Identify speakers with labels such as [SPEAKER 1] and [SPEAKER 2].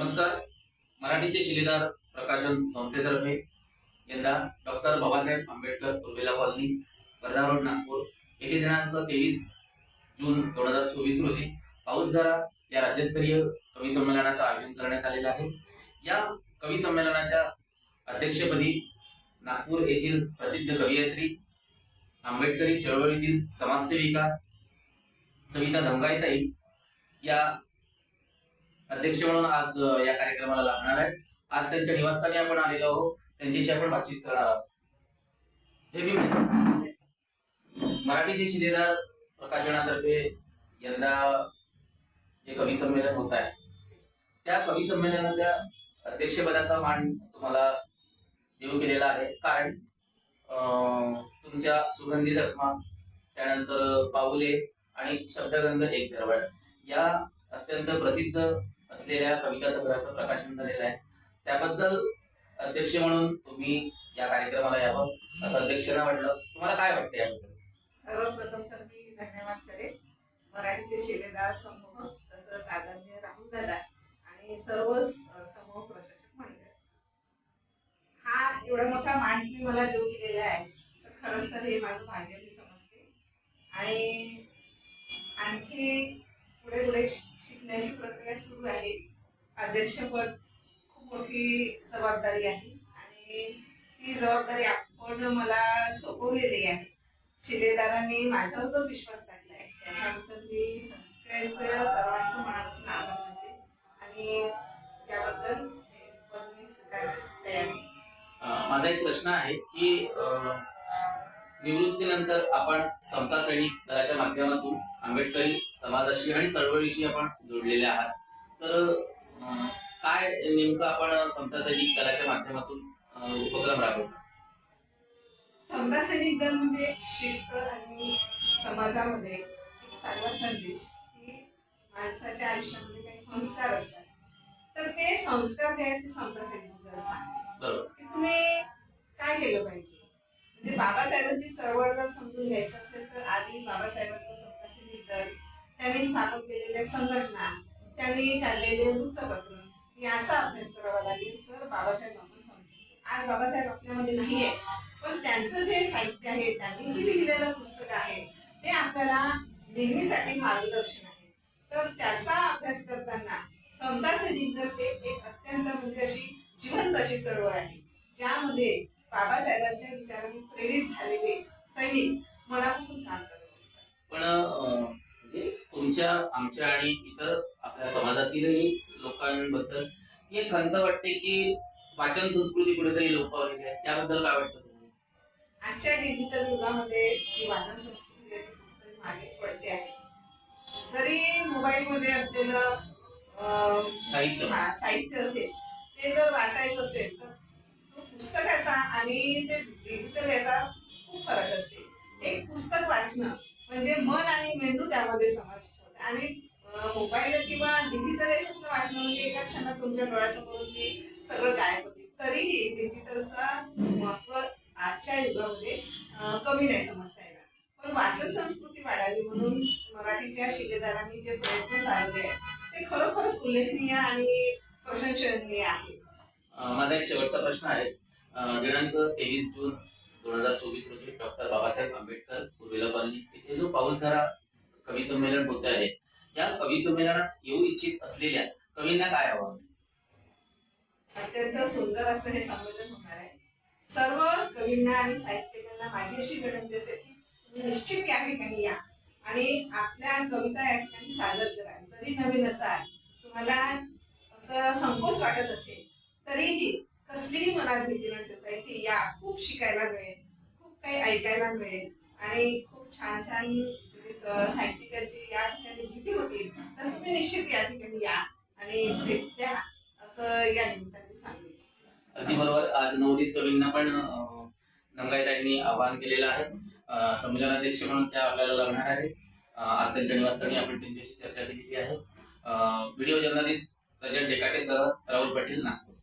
[SPEAKER 1] नमस्कार. मराठीचे शिलेदार प्रकाशन संस्थेतर्फे यंदा doctor Babasaheb Ambedkar Urmila colony Wardha road Nagpur येथे दिनांक तेवीस जून दोन हजार चोवीस रोजी पाऊसधारा या राज्यस्तरीय कवी संमेलनाचं आयोजन करण्यात आलेलं आहे. या कवी संमेलनाच्या अध्यक्षपदी नागपूर येथील प्रसिद्ध कवयित्री आंबेडकरी चळवळीतील समाजसेविका सविता धमगाईताई या अध्यक्ष म्हणून आज या कार्यक्रमाला लागणार आहे. आज त्यांच्या निवासस्थानी आपण आलेलो आहोत. त्यांच्याशी आपण बातचीत करणार आहोत. जय भीम. मराठीचे शिलेदार प्रकाशनातर्फे यंदा जे कवी संमेलन होत आहे त्या कवी संमेलनाच्या अध्यक्षपदाचा मान तुम्हाला देऊ केलेला आहे. कारण अं, तुमच्या सुगंधी जखमा त्यानंतर पाऊले आणि शब्दगंध एक दरवळ या अत्यंत प्रसिद्ध असलेल्या कविता संग्रहाचं प्रकाशन झालेलं आहे. त्याबद्दल अध्यक्ष म्हणून तुम्ही या कार्यक्रमाला यावं असं अध्यक्षांना वाटलं तुम्हाला काय वाटतं याबद्दल?
[SPEAKER 2] सर्वप्रथम तर मी धन्यवाद करेन. मराठीचे शिलेदार समूह तसंच आदरणीय राहुल दादा आणि सर्व समूह प्रशासक मंडळ. हा एवढा मोठा मान तुम्ही मला देऊ दिलेला आहे तर खरंच तर हे माझं भाग्य मी समजते. आणि आणखी पुढे पुढे शिकण्याची प्रक्रिया सुरू आहे अध्यक्षपद खूप मोठी जबाबदारी आहे. आणि ती जबाबदारी आपण मला सोपवलेली आहे. शिलेदारांनी माझ्यावर जो विश्वास आहे त्याच्याबद्दल मी सगळ्यांचं सर्वांचं मनापासून आभार मानते. आणि त्याबद्दल पद मी स्वीकारण्यास तयार
[SPEAKER 1] माझा एक प्रश्न आहे की निवृत्तीनंतर आपण समता सैनिक दलाच्या माध्यमातून आंबेडकरी समाजाशी आणि चळवळीशी आपण जोडलेले आहात. तर काय नेमकं आपण समता सैनिक दलाच्या माध्यमातून उपक्रम राबवतो?
[SPEAKER 2] समता सैनिक दल म्हणजे शिस्त आणि समाजामध्ये एक चांगला संदेश. की माणसाच्या आयुष्यामध्ये काही संस्कार असतात. तर ते संस्कार जे आहेत ते समता सैनिक दल सांगते
[SPEAKER 1] बरोबर.
[SPEAKER 2] की तुम्ही काय केलं पाहिजे? जर समजून घ्यायचं असेल तर आधी बाबासाहेबांचा समता निधन त्यांनी स्थापन केलेल्या संघटना त्यांनी काढलेले वृत्तपत्र याचा अभ्यास करावा लागेल तर बाबासाहेब आपण समजू आज बाबासाहेब आपल्यामध्ये नाही आहे पण त्यांचं जे साहित्य आहे त्यांनी जी लिहिलेलं पुस्तक आहे ते आपल्याला नेहमीसाठी मार्गदर्शन आहे. तर त्याचा अभ्यास करताना समताचे निधन ते एक अत्यंत म्हणजे अशी जिवंत अशी चळवळ आहे ज्यामध्ये बाबासाहेबांच्या विचारांनी प्रेरित झालेले सैनिक मनापासून काम करत असतात.
[SPEAKER 1] पण म्हणजे तुमच्या आमच्या आणि इतर आपल्या समाजातीलही लोकांबद्दल ही एक खंत वाटते की वाचन संस्कृती कुठेतरी लोप पावलेली आहे. त्याबद्दल काय वाटतं
[SPEAKER 2] आजच्या डिजिटल युगामध्ये जी वाचन संस्कृती आहे ती मागे पडते आहे. जरी मोबाईलमध्ये असलेलं
[SPEAKER 1] साहित्य.
[SPEAKER 2] साहित्य असेल ते जर वाचायचं असेल तर तो पुस्तकाचा आणि ते डिजिटल याचा फरक असते. एक पुस्तक वाचणं म्हणजे मन आणि मेंदू त्यामध्ये समाविष्ट होते. आणि मोबाईल किंवा डिजिटल वाचणं म्हणजे एका क्षणात तुमच्या डोळ्यासमोरून ते सगळं गायब होते. तरीही डिजिटलचा महत्त्व आजच्या युगामध्ये कमी नाही समजता येणार. पण वाचन संस्कृती वाढावी म्हणून मराठीच्या शिलेदारांनी जे प्रयत्न चालवले आहेत ते खरोखरच उल्लेखनीय आणि प्रशंसनीय आहेत.
[SPEAKER 1] माझा एक शेवटचा प्रश्न आहे. दिनांक तेवीस जून दोन हजार चोवीस रोजी डॉक्टर बाबासाहेब आंबेडकर पूर्वेला कॉलनी येथे जो पाऊसधारा कवी संमेलन होत आहे या कवी संमेलनात येऊ इच्छित असलेल्या कवींना काय आव्हान?
[SPEAKER 2] अत्यंत सुंदर असं हे संमेलन होणार आहे. सर्व कवींना आणि साहित्यिकांना माझी अशी विनंती असेल की तुम्ही निश्चित या ठिकाणी या आणि आपल्या कविता या ठिकाणी सादर करा. जरी नवीन असाल तुम्हाला असं संकोच वाटत असेल तरीही कसलीही मनात भीती न ठेवता इथे या खूप शिकायला मिळेल. ऐकायला मिळेल. आणि खूप छान छान म्हणजे, साहित्यिकांची या ठिकाणी भेटी होतील. तर तुम्ही निश्चित या ठिकाणी या आणि भेट द्या असं या निमित्ताने सांगू
[SPEAKER 1] अगदी बरोबर. आज नवोदित कवींना पण नंगाईताईंनी आवाहन केलेलं आहे. संमेलनाध्यक्ष म्हणून त्या आपल्याला लागणार आहे. आज त्यांच्या निवासस्थानी आपण त्यांच्याशी चर्चा केलेली आहे. व्हिडिओ जर्नलिस्ट रजत डेकाटेसह राहुल पाटील नागपूर.